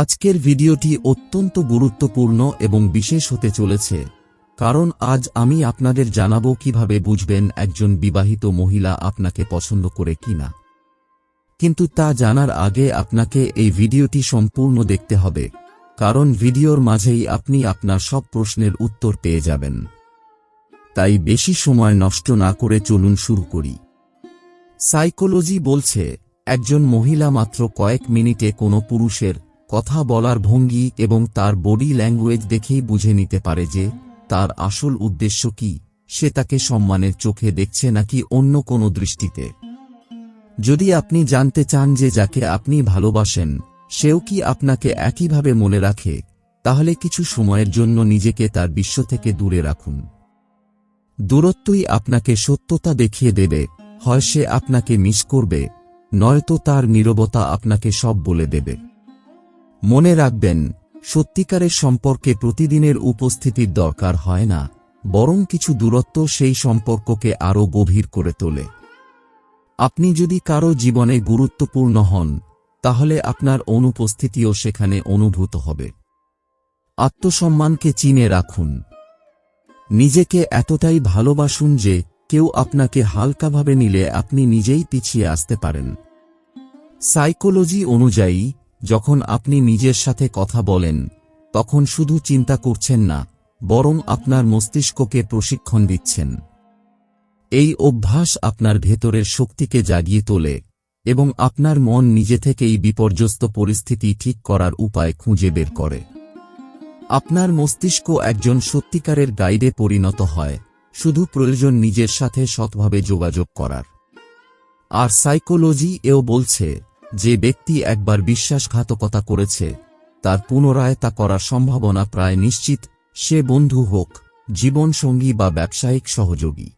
আজকের ভিডিওটি অত্যন্ত গুরুত্বপূর্ণ এবং বিশেষ হতে চলেছে। কারণ আজ আমি আপনাদের জানাব কীভাবে বুঝবেন একজন বিবাহিত মহিলা আপনাকে পছন্দ করে কিনা। কিন্তু তা জানার আগে আপনাকে এই ভিডিওটি সম্পূর্ণ দেখতে হবে, কারণ ভিডিওর মাঝেই আপনি আপনার সব প্রশ্নের উত্তর পেয়ে যাবেন। তাই বেশি সময় নষ্ট না করে চলুন শুরু করি। সাইকোলজি বলছে, একজন মহিলা মাত্র কয়েক মিনিটে কোনো পুরুষের কথা বলার ভঙ্গি এবং তার বডি ল্যাঙ্গুয়েজ দেখেই বুঝে নিতে পারে যে, তার আসল উদ্দেশ্য কি, সে তাকে সম্মানের চোখে দেখছে নাকি অন্য কোনো দৃষ্টিতে। যদি আপনি জানতে চান যে যাকে আপনি ভালোবাসেন, সেও কি আপনাকে একইভাবে মনে রাখে, তাহলে কিছু সময়ের জন্য নিজেকে তার বিশ্ব থেকে দূরে রাখুন। দূরত্বই আপনাকে সত্যতা দেখিয়ে দেবে, হয় সে আপনাকে মিস করবে, নয়তো তার নীরবতা আপনাকে সব বলে দেবে। মনে রাখবেন, সত্যিকারের সম্পর্কে প্রতিদিনের উপস্থিতির দরকার হয় না, বরং কিছু দূরত্ব সেই সম্পর্ককে আরও গভীর করে তোলে। আপনি যদি কারও জীবনে গুরুত্বপূর্ণ হন, তাহলে আপনার অনুপস্থিতিও সেখানে অনুভূত হবে। আত্মসম্মানকে চিনে রাখুন। নিজেকে এতটাই ভালোবাসুন যে কেউ আপনাকে হালকাভাবে নিলে আপনি নিজেই পিছিয়ে আসতে পারেন। সাইকোলজি অনুযায়ী যখন আপনি নিজের সাথে কথা বলেন, তখন শুধু চিন্তা করছেন না, বরং আপনার মস্তিষ্ককে প্রশিক্ষণ দিচ্ছেন। এই অভ্যাস আপনার ভেতরের শক্তিকে জাগিয়ে তোলে এবং আপনার মন নিজে থেকেই বিপর্যস্ত পরিস্থিতি ঠিক করার উপায় খুঁজে বের করে। আপনার মস্তিষ্ক একজন সত্যিকারের গাইডে পরিণত হয়, শুধু প্রয়োজন নিজের সাথে সৎভাবে যোগাযোগ করার। আর সাইকোলজি এও বলছে যে ব্যক্তি একবার বিশ্বাসঘাতকতা করেছে, তার পুনরায় তা করার সম্ভাবনা প্রায় নিশ্চিত, সে বন্ধু হোক, জীবনসঙ্গী বা ব্যবসায়িক সহযোগী।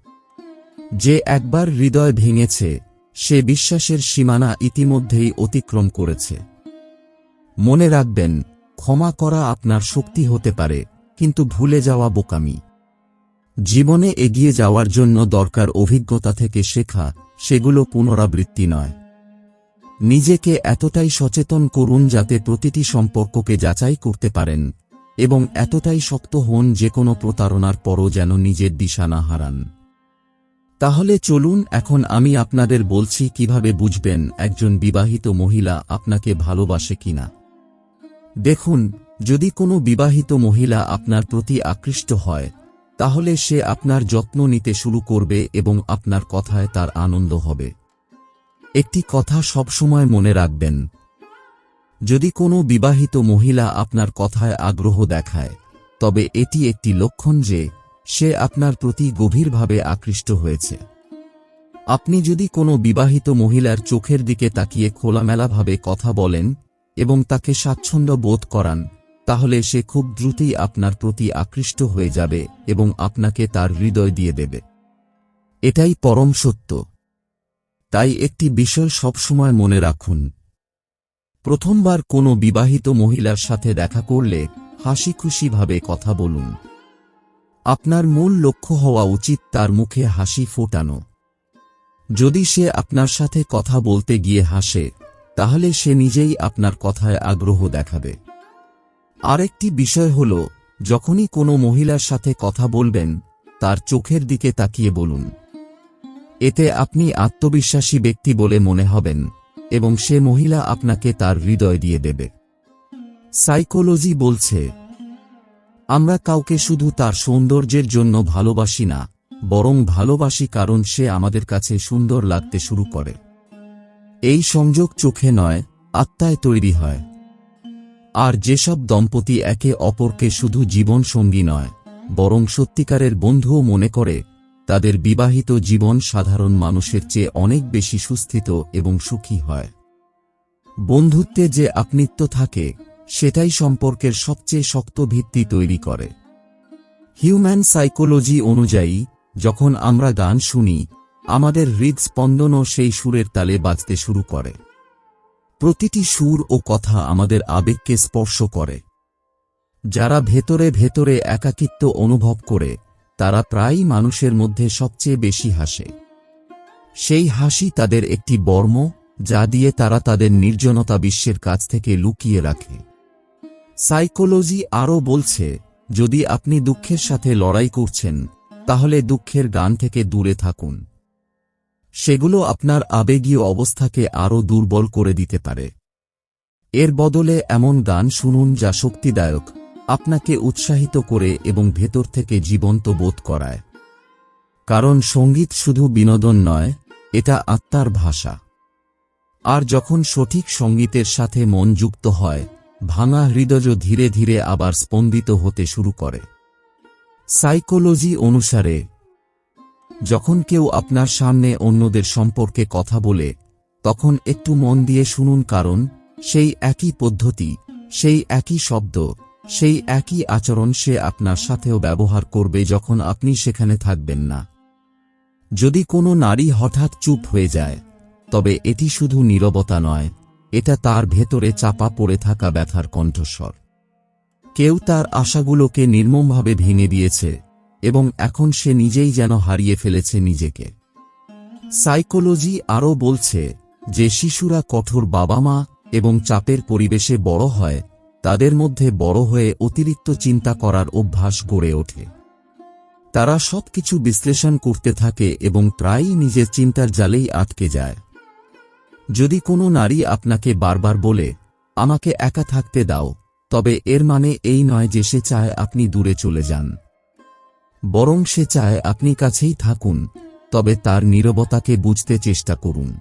যে একবার হৃদয় ভেঙেছে, সে বিশ্বাসের সীমানা ইতিমধ্যেই অতিক্রম করেছে। মনে রাখবেন, ক্ষমা করা আপনার শক্তি হতে পারে, কিন্তু ভুলে যাওয়া বোকামি। জীবনে এগিয়ে যাওয়ার জন্য দরকার অভিজ্ঞতা থেকে শেখা, সেগুলো পুনরাবৃত্তি নয়। নিজেকে এতটাই সচেতন করুন যাতে প্রতিটি সম্পর্ককে যাচাই করতে পারেন, এবং এতটাই শক্ত হন যে কোনো প্রতারণার পরও যেন নিজের দিশা না হারান। তাহলে চলুন, এখন আমি আপনাদের বলছি কীভাবে বুঝবেন একজন বিবাহিত মহিলা আপনাকে ভালোবাসে কিনা। দেখুন, যদি কোনো বিবাহিত মহিলা আপনার প্রতি আকৃষ্ট হয়, তাহলে সে আপনার যত্ন নিতে শুরু করবে এবং আপনার কথায় তার আনন্দ হবে। একটি কথা সবসময় মনে রাখবেন। যদি কোনো বিবাহিত মহিলা আপনার কথায় আগ্রহ দেখায়, তবে এটি একটি লক্ষণ যে, সে আপনার প্রতি গভীরভাবে আকৃষ্ট হয়েছে। আপনি যদি কোনো বিবাহিত মহিলার চোখের দিকে তাকিয়ে খোলামেলাভাবে কথা বলেন এবং তাকে স্বাচ্ছন্দ্য বোধ করান, তাহলে সে খুব দ্রুতই আপনার প্রতি আকৃষ্ট হয়ে যাবে এবং আপনাকে তার হৃদয় দিয়ে দেবে। এটাই পরম সত্য। তাই একটি বিষয় সবসময় মনে রাখুন। প্রথমবার কোনো বিবাহিত মহিলার সাথে দেখা করলে হাসি খুশিভাবে কথা বলুন। আপনার মূল লক্ষ্য হওয়া উচিত তার মুখে হাসি ফোটানো। যদি সে আপনার সাথে কথা বলতে গিয়ে হাসে, তাহলে সে নিজেই আপনার কথায় আগ্রহ দেখাবে। আরেকটি বিষয় হল, যখনই কোনো মহিলার সাথে কথা বলবেন, তার চোখের দিকে তাকিয়ে বলুন। এতে আপনি আত্মবিশ্বাসী ব্যক্তি বলে মনে হবেন, এবং সে মহিলা আপনাকে তার হৃদয় দিয়ে দেবে। সাইকোলজি বলছে, আমরা কাউকে শুধু তার সৌন্দর্যের জন্য ভালোবাসি না, বরং ভালোবাসি কারণ সে আমাদের কাছে সুন্দর লাগতে শুরু করে। এই সংযোগ চোখে নয়, আত্মায় তৈরি হয়। আর যেসব দম্পতি একে অপরকে শুধু জীবন সঙ্গী নয়, বরং সত্যিকারের বন্ধুও মনে করে তাদের বিবাহিত জীবন সাধারণ মানুষের চেয়ে অনেক বেশি সুস্থিত এবং সুখী হয়। বন্ধুত্বে যে আপনিত্ব থাকে, সেটাই সম্পর্কের সবচেয়ে শক্ত ভিত্তি তৈরি করে। হিউম্যান সাইকোলজি অনুযায়ী, যখন আমরা গান শুনি, আমাদের হৃদস্পন্দনও সেই সুরের তালে বাজতে শুরু করে। প্রতিটি সুর ও কথা আমাদের আবেগকে স্পর্শ করে। যারা ভেতরে ভেতরে একাকিত্ব অনুভব করে তারা প্রায়ই মানুষের মধ্যে সবচেয়ে বেশি হাসে। সেই হাসি তাদের একটি বর্ম, যা দিয়ে তারা তাদের নির্জনতা বিশ্বের কাছ থেকে লুকিয়ে রাখে। সাইকোলজি আরও বলছে, যদি আপনি দুঃখের সাথে লড়াই করছেন, তাহলে দুঃখের গান থেকে দূরে থাকুন। সেগুলো আপনার আবেগীয় অবস্থাকে আরও দুর্বল করে দিতে পারে। এর বদলে এমন গান শুনুন যা শক্তিদায়ক আপনাকে উৎসাহিত করে এবং ভেতর থেকে জীবন্ত বোধ করায়। কারণ সংগীত শুধু বিনোদন নয়, এটা আত্মার ভাষা। আর যখন সঠিক সঙ্গীতের সাথে মন যুক্ত হয়, ভাঙা হৃদয় ধীরে ধীরে আবার স্পন্দিত হতে শুরু করে। সাইকোলজি অনুসারে, যখন কেউ আপনার সামনে অন্যদের সম্পর্কে কথা বলে, তখন একটু মন দিয়ে শুনুন, কারণ সেই একই পদ্ধতি, সেই একই শব্দ সেই একই আচরণ সে আপনার সাথেও ব্যবহার করবে যখন আপনি সেখানে থাকবেন না। যদি কোনো নারী হঠাৎ চুপ হয়ে যায়, তবে এটি শুধু নীরবতা নয়, এটা তার ভেতরে চাপা পড়ে থাকা ব্যথার কণ্ঠস্বর। কেউ তার আশাগুলোকে নির্মমভাবে ভেঙে দিয়েছে এবং এখন সে নিজেই যেন হারিয়ে ফেলেছে নিজেকে। সাইকোলজি আরও বলছে যে শিশুরা কঠোর বাবা মা এবং চাপের পরিবেশে বড় হয় তাদের মধ্যে বড় হয়ে অতিরিক্ত চিন্তা করার অভ্যাস গড়ে ওঠে। তারা সবকিছু বিশ্লেষণ করতে থাকে এবং প্রায়ই নিজের চিন্তার জালেই আটকে যায়। যদি কোনো নারী আপনাকে বারবার বলে, আমাকে একা থাকতে দাও, তবে এর মানে এই নয় যে সে চায় আপনি দূরে চলে যান। বরং সে চায় আপনি কাছেই থাকুন, তবে তার নীরবতাকে বুঝতে চেষ্টা করুন।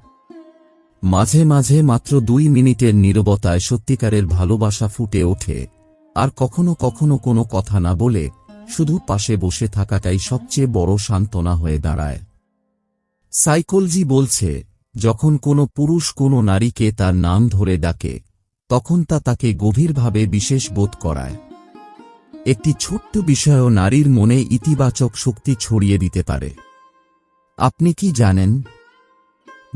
মাঝে মাঝে মাত্র দুই মিনিটের নীরবতায় সত্যিকারের ভালোবাসা ফুটে ওঠে। আর কখনো কখনো কোনো কথা না বলে শুধু পাশে বসে থাকাটাই সবচেয়ে বড় সান্ত্বনা হয়ে দাঁড়ায়। সাইকোলজি বলছে, যখন কোনো পুরুষ কোনো নারীকে তার নাম ধরে ডাকে, তখন তা তাকে গভীরভাবে বিশেষ বোধ করায়। একটি ছোট্ট বিষয়ও নারীর মনে ইতিবাচক শক্তি ছড়িয়ে দিতে পারে। আপনি কি জানেন?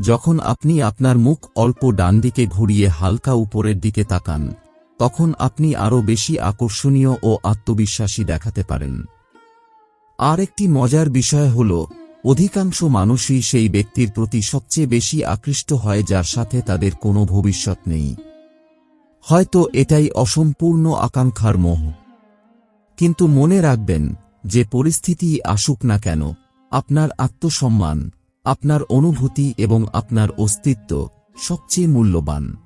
যখন আপনি আপনার মুখ অল্প ডান দিকে ঘুরিয়ে হালকা উপরের দিকে তাকান, তখন আপনি আরও বেশি আকর্ষণীয় ও আত্মবিশ্বাসী দেখাতে পারেন। আর একটি মজার বিষয় হল, অধিকাংশ মানুষই সেই ব্যক্তির প্রতি সবচেয়ে বেশি আকৃষ্ট হয় যার সাথে তাদের কোনো ভবিষ্যৎ নেই। হয়তো এটাই অসম্পূর্ণ আকাঙ্ক্ষার মোহ। কিন্তু মনে রাখবেন, যে পরিস্থিতি আসুক না কেন, আপনার আত্মসম্মান আপনার অনুভূতি এবং আপনার অস্তিত্ব সবচেয়ে মূল্যবান।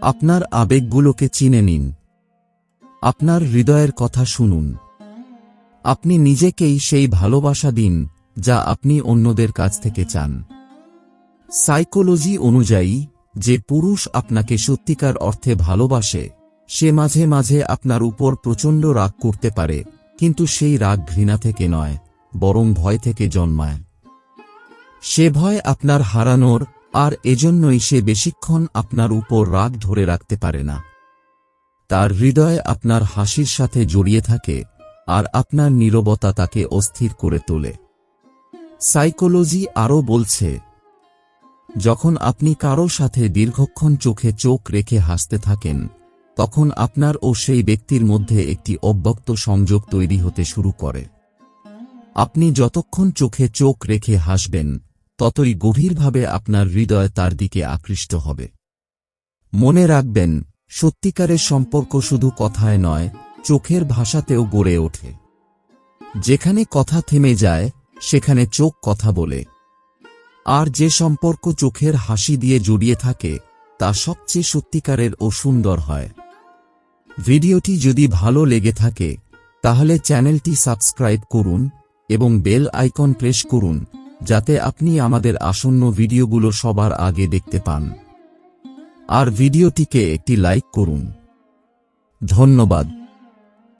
আপনার আবেগগুলোকে চিনে নিন। আপনার হৃদয়ের কথা শুনুন। আপনি নিজেকেই সেই ভালোবাসা দিন যা আপনি অন্যদের কাছ থেকে চান। সাইকোলজি অনুযায়ী, যে পুরুষ আপনাকে সত্যিকার অর্থে ভালোবাসে, সে মাঝে মাঝে আপনার উপর প্রচণ্ড রাগ করতে পারে, কিন্তু সেই রাগ ঘৃণা থেকে নয়, বরং ভয় থেকে জন্মায়। সে ভয় আপনার হারানোর, আর এজন্যই সে বেশিক্ষণ আপনার উপর রাগ ধরে রাখতে পারে না। তার হৃদয় আপনার হাসির সাথে জড়িয়ে থাকে, আর আপনার নীরবতা তাকে অস্থির করে তোলে। সাইকোলজি আরও বলছে, যখন আপনি কারও সাথে দীর্ঘক্ষণ চোখে চোখ রেখে হাসতে থাকেন, তখন আপনার ও সেই ব্যক্তির মধ্যে একটি অব্যক্ত সংযোগ তৈরি হতে শুরু করে। আপনি যতক্ষণ চোখে চোখ রেখে হাসবেন ততই গভীরভাবে আপনার হৃদয় তার দিকে আকৃষ্ট হবে। মনে রাখবেন, সত্যিকারের সম্পর্ক শুধু কথায় নয়, চোখের ভাষাতেও গড়ে ওঠে। যেখানে কথা থেমে যায়, সেখানে চোখ কথা বলে। আর যে সম্পর্ক চোখের হাসি দিয়ে জড়িয়ে থাকে, তা সবচেয়ে সত্যিকারের ও সুন্দর হয়। ভিডিওটি যদি ভালো লেগে থাকে, তাহলে চ্যানেলটি সাবস্ক্রাইব করুন এবং বেল আইকন প্রেস করুন। যাতে আপনি আমাদের আসন্ন ভিডিওগুলো সবার আগে দেখতে পান। আর ভিডিওটিকে একটি লাইক করুন। ধন্যবাদ।